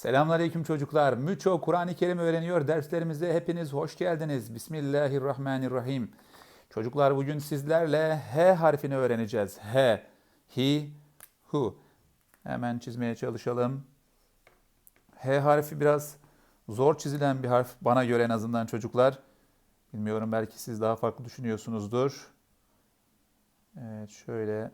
Selamünaleyküm çocuklar. Müço Kur'an-ı Kerim öğreniyor. Derslerimize hepiniz hoş geldiniz. Bismillahirrahmanirrahim. Çocuklar bugün sizlerle H harfini öğreneceğiz. H, he, hu. Hemen çizmeye çalışalım. H harfi biraz zor çizilen bir harf bana göre en azından çocuklar. Bilmiyorum belki siz daha farklı düşünüyorsunuzdur. Evet şöyle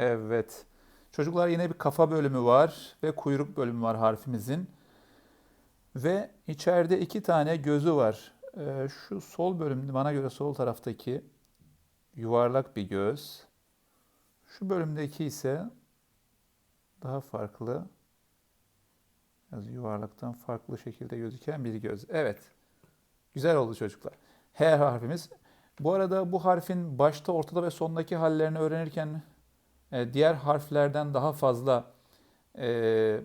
Evet. Çocuklar yine bir kafa bölümü var ve kuyruk bölümü var harfimizin. Ve içeride iki tane gözü var. Ee, şu sol bölümde bana göre sol taraftaki yuvarlak bir göz. Şu bölümdeki ise daha farklı. Biraz yuvarlaktan farklı şekilde gözüken bir göz. Evet. Güzel oldu çocuklar. H harfimiz. Bu arada bu harfin başta, ortada ve sondaki hallerini öğrenirken diğer harflerden daha fazla e,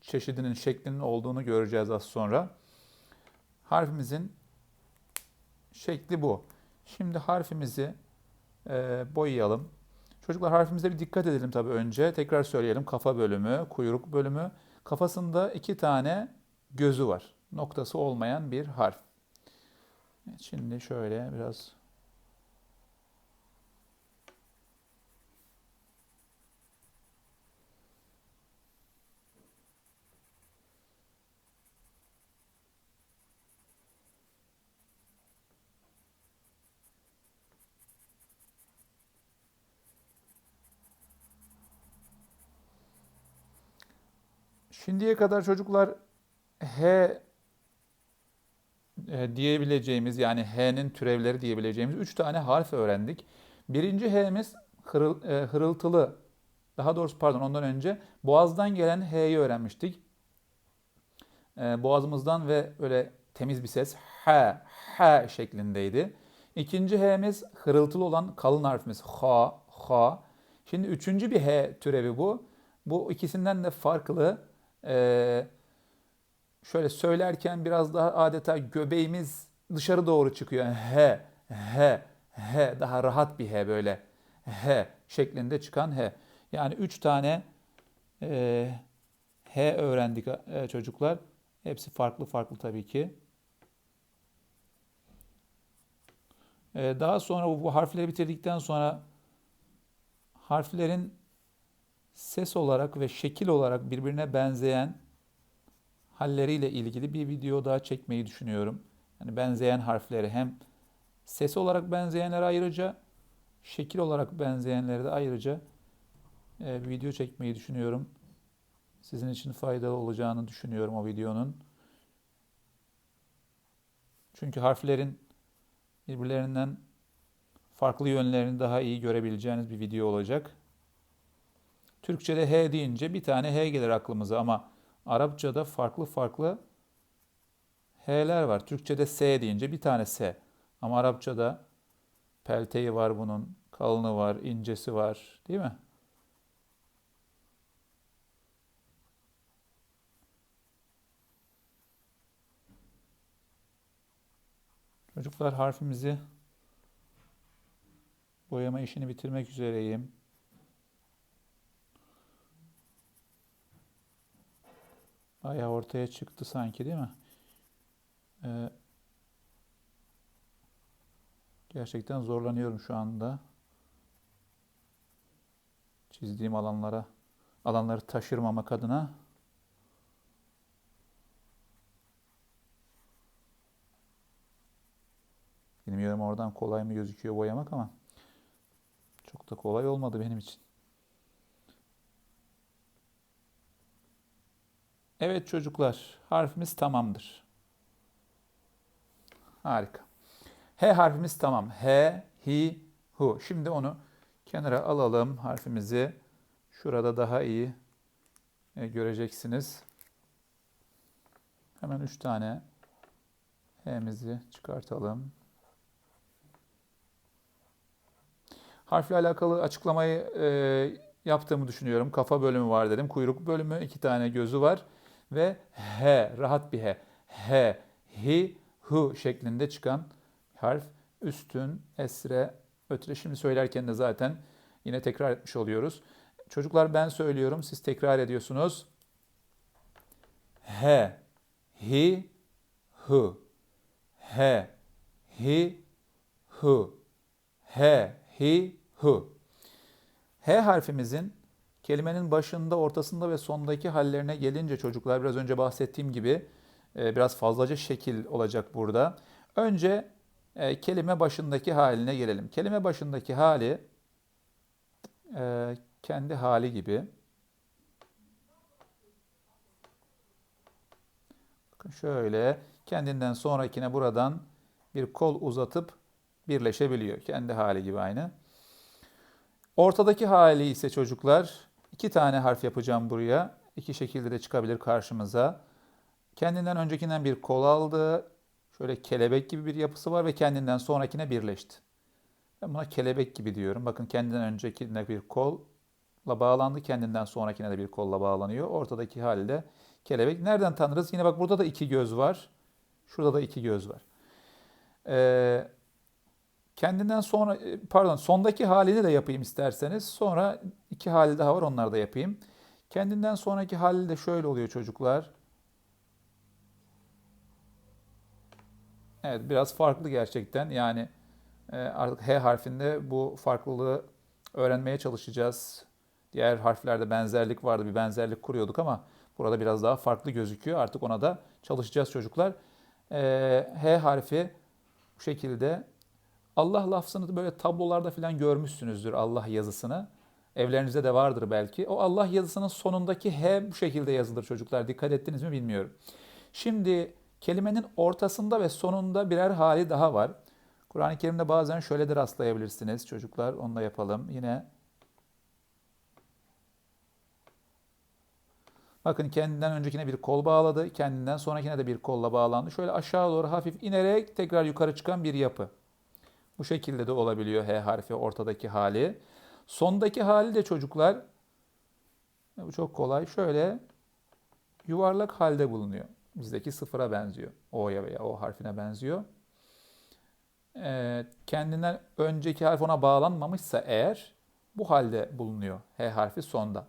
çeşidinin, şeklinin olduğunu göreceğiz az sonra. Harfimizin şekli bu. Şimdi harfimizi e, boyayalım. Çocuklar harfimize bir dikkat edelim tabii önce. Tekrar söyleyelim. Kafa bölümü, kuyruk bölümü. Kafasında iki tane gözü var. Noktası olmayan bir harf. Şimdi şöyle biraz Şimdiye kadar çocuklar H e, diyebileceğimiz yani H'nin türevleri diyebileceğimiz üç tane harf öğrendik. Birinci H'miz hırıl, e, hırıltılı. Daha doğrusu pardon ondan önce boğazdan gelen H'yi öğrenmiştik. E, boğazımızdan ve böyle temiz bir ses H, H şeklindeydi. İkinci H'miz hırıltılı olan kalın harfimiz H, H. Şimdi üçüncü bir H türevi bu. Bu ikisinden de farklı e, şöyle söylerken biraz daha adeta göbeğimiz dışarı doğru çıkıyor. He, he, he daha rahat bir he böyle he şeklinde çıkan he. Yani üç tane e, he öğrendik e, çocuklar. Hepsi farklı farklı tabii ki. E, daha sonra bu harfleri bitirdikten sonra harflerin ses olarak ve şekil olarak birbirine benzeyen halleriyle ilgili bir video daha çekmeyi düşünüyorum. Yani benzeyen harfleri hem ses olarak benzeyenleri ayrıca, şekil olarak benzeyenleri de ayrıca e, video çekmeyi düşünüyorum. Sizin için faydalı olacağını düşünüyorum o videonun. Çünkü harflerin birbirlerinden farklı yönlerini daha iyi görebileceğiniz bir video olacak. Türkçe'de H deyince bir tane H gelir aklımıza ama Arapçada farklı farklı H'ler var. Türkçe'de S deyince bir tane S. Ama Arapçada pelteği var bunun, kalını var, incesi var değil mi? Çocuklar harfimizi boyama işini bitirmek üzereyim. Bayağı ortaya çıktı sanki değil mi? Ee, gerçekten zorlanıyorum şu anda. Çizdiğim alanlara, alanları taşırmamak adına. Bilmiyorum oradan kolay mı gözüküyor boyamak ama çok da kolay olmadı benim için. Evet çocuklar, harfimiz tamamdır. Harika. H harfimiz tamam. H, hi, hu. Şimdi onu kenara alalım harfimizi. Şurada daha iyi e, göreceksiniz. Hemen üç tane H'mizi çıkartalım. Harfle alakalı açıklamayı e, yaptığımı düşünüyorum. Kafa bölümü var dedim. Kuyruk bölümü iki tane gözü var. Ve H, rahat bir H. H, hi, hu şeklinde çıkan harf. Üstün, esre, ötre. Şimdi söylerken de zaten yine tekrar etmiş oluyoruz. Çocuklar ben söylüyorum, siz tekrar ediyorsunuz. H, hi, hu. H, hi, hu. H, hi, hu. H harfimizin kelimenin başında, ortasında ve sondaki hallerine gelince çocuklar biraz önce bahsettiğim gibi e, biraz fazlaca şekil olacak burada. Önce e, kelime başındaki haline gelelim. Kelime başındaki hali e, kendi hali gibi. Bakın şöyle kendinden sonrakine buradan bir kol uzatıp birleşebiliyor. Kendi hali gibi aynı. Ortadaki hali ise çocuklar iki tane harf yapacağım buraya. İki şekilde de çıkabilir karşımıza. Kendinden öncekinden bir kol aldı. Şöyle kelebek gibi bir yapısı var ve kendinden sonrakine birleşti. Ben buna kelebek gibi diyorum. Bakın kendinden öncekine bir kolla bağlandı. Kendinden sonrakine de bir kolla bağlanıyor. Ortadaki halde kelebek. Nereden tanırız? Yine bak burada da iki göz var. Şurada da iki göz var. Ee, kendinden sonra e, pardon sondaki halini de yapayım isterseniz. Sonra iki hali daha var onları da yapayım. Kendinden sonraki hali de şöyle oluyor çocuklar. Evet biraz farklı gerçekten. Yani e, artık H harfinde bu farklılığı öğrenmeye çalışacağız. Diğer harflerde benzerlik vardı, bir benzerlik kuruyorduk ama burada biraz daha farklı gözüküyor. Artık ona da çalışacağız çocuklar. E, H harfi bu şekilde. Allah lafzını böyle tablolarda falan görmüşsünüzdür Allah yazısını. Evlerinizde de vardır belki. O Allah yazısının sonundaki H bu şekilde yazılır çocuklar. Dikkat ettiniz mi bilmiyorum. Şimdi kelimenin ortasında ve sonunda birer hali daha var. Kur'an-ı Kerim'de bazen şöyle de rastlayabilirsiniz çocuklar. Onu da yapalım. Yine Bakın kendinden öncekine bir kol bağladı. Kendinden sonrakine de bir kolla bağlandı. Şöyle aşağı doğru hafif inerek tekrar yukarı çıkan bir yapı. Bu şekilde de olabiliyor H harfi ortadaki hali. Sondaki hali de çocuklar bu çok kolay. Şöyle yuvarlak halde bulunuyor. Bizdeki sıfıra benziyor. O'ya veya O harfine benziyor. Ee, kendinden önceki harf ona bağlanmamışsa eğer bu halde bulunuyor. H harfi sonda.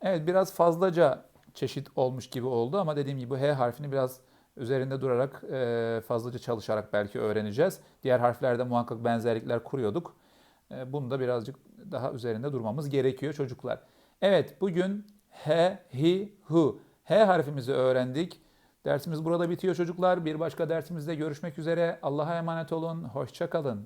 Evet biraz fazlaca çeşit olmuş gibi oldu ama dediğim gibi bu H harfini biraz üzerinde durarak e, fazlaca çalışarak belki öğreneceğiz. Diğer harflerde muhakkak benzerlikler kuruyorduk. E, bunu da birazcık daha üzerinde durmamız gerekiyor çocuklar. Evet bugün H, Hi, Hu H harfimizi öğrendik. Dersimiz burada bitiyor çocuklar. Bir başka dersimizde görüşmek üzere. Allah'a emanet olun. Hoşça kalın.